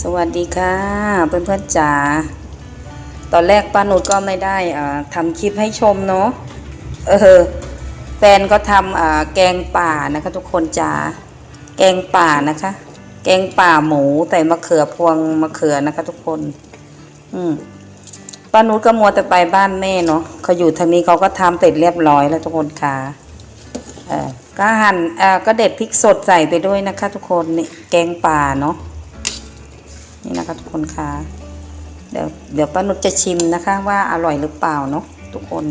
สวัสดีค่ะ เพื่อนๆจ๋าตอนแรกป้านุชก็ไม่ได้อ่าทำคลิปให้ชมเนาะเออแฟนก็ทำอ่าแกงป่านะคะทุกคนจ๋าแกงป่านะคะ แกงป่าหมูใส่มะเขือพวงมะเขือนะคะ ทุกคน อืมป้านุชก็มัวแต่ไปบ้านแม่เนาะเขาอยู่ทางนี้เขาก็ทำเสร็จเรียบร้อยแล้วทุกคนค่ะ เออก็หั่นเอ่อก็เด็ดพริกสดใส่ไปด้วยนะคะ ทุกคนนี่แกงป่าเนาะนี่นะคะทุกคนคะเดี๋ยวเดี๋ยวป้านุชจะชิมนะคะ ว่าอร่อยหรือเปล่าเนาะทุกคน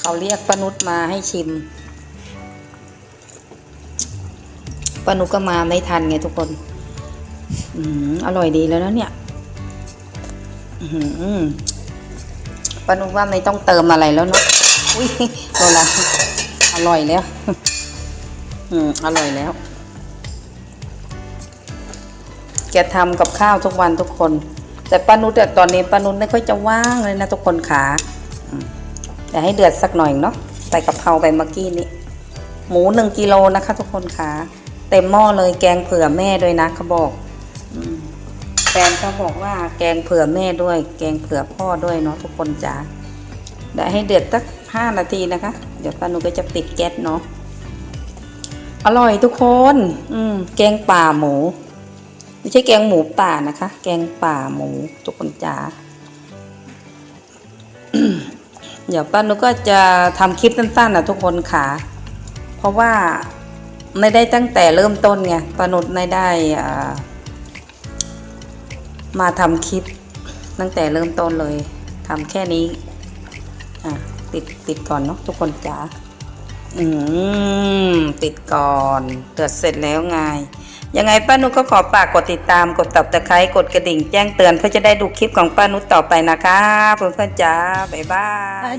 เขาเรียกป้านุชมาให้ชิมป้านุชก็มาไม่ทันไงทุกคน อืมอร่อยดีแล้วนะเนี่ย ปนุว่าไม่ต้องเติมอะไรแล้วเนาะอุ้ยโดนละอร่อยแล้ว อืม อร่อยแล้ว แกทำกับข้าวทุกวันทุกคน แต่ป้านุชอะตอนนี้ป้านุชไม่ค่อยจะว่างเลยนะทุกคนขาแต่ให้เดือดสักหน่อยเนาะใส่กะเพราไปเมื่อกี้นี้หมูหนึ่งกิโลนะคะ ทุกคนขาเต็มหม้อเลยแกงเผื่อแม่ด้วยนะเขาบอก อืม แฟนเขาบอกว่าแกงเผื่อแม่ด้วย แกงเผื่อพ่อด้วยเนาะทุกคนจ๋าเดี๋ยวให้เดือดสักห้านาทีนะคะ เดี๋ยวป้าหนูก็จะปิดแก๊สเนาะอร่อยทุกคน อืม แกงป่าหมู ไม่ใช่แกงหมูป่านะคะ แกงป่าหมูทุกคนจ๋าเดี๋ยวป้าหนูก็จะทำคลิปสั้นๆนะทุกคนค่ะ เพราะว่าไม่ได้ตั้งแต่เริ่มต้นไงป้านุชไม่ได้อ่า มาทำคลิปตั้งแต่เริ่มต้นเลยทำแค่นี้อะปิดปิดก่อนเนาะทุกคนจ๋าอืมปิดก่อนเดือดเสร็จแล้วไง ยังไงป้านุก็ขอฝากกดติดตามกดตับตะไคร้กดกระดิ่งแจ้งเตือนเพื่อจะได้ดูคลิปของป้านุต่อไปนะคะเพื่อนๆจ๋าบ๊ายบาย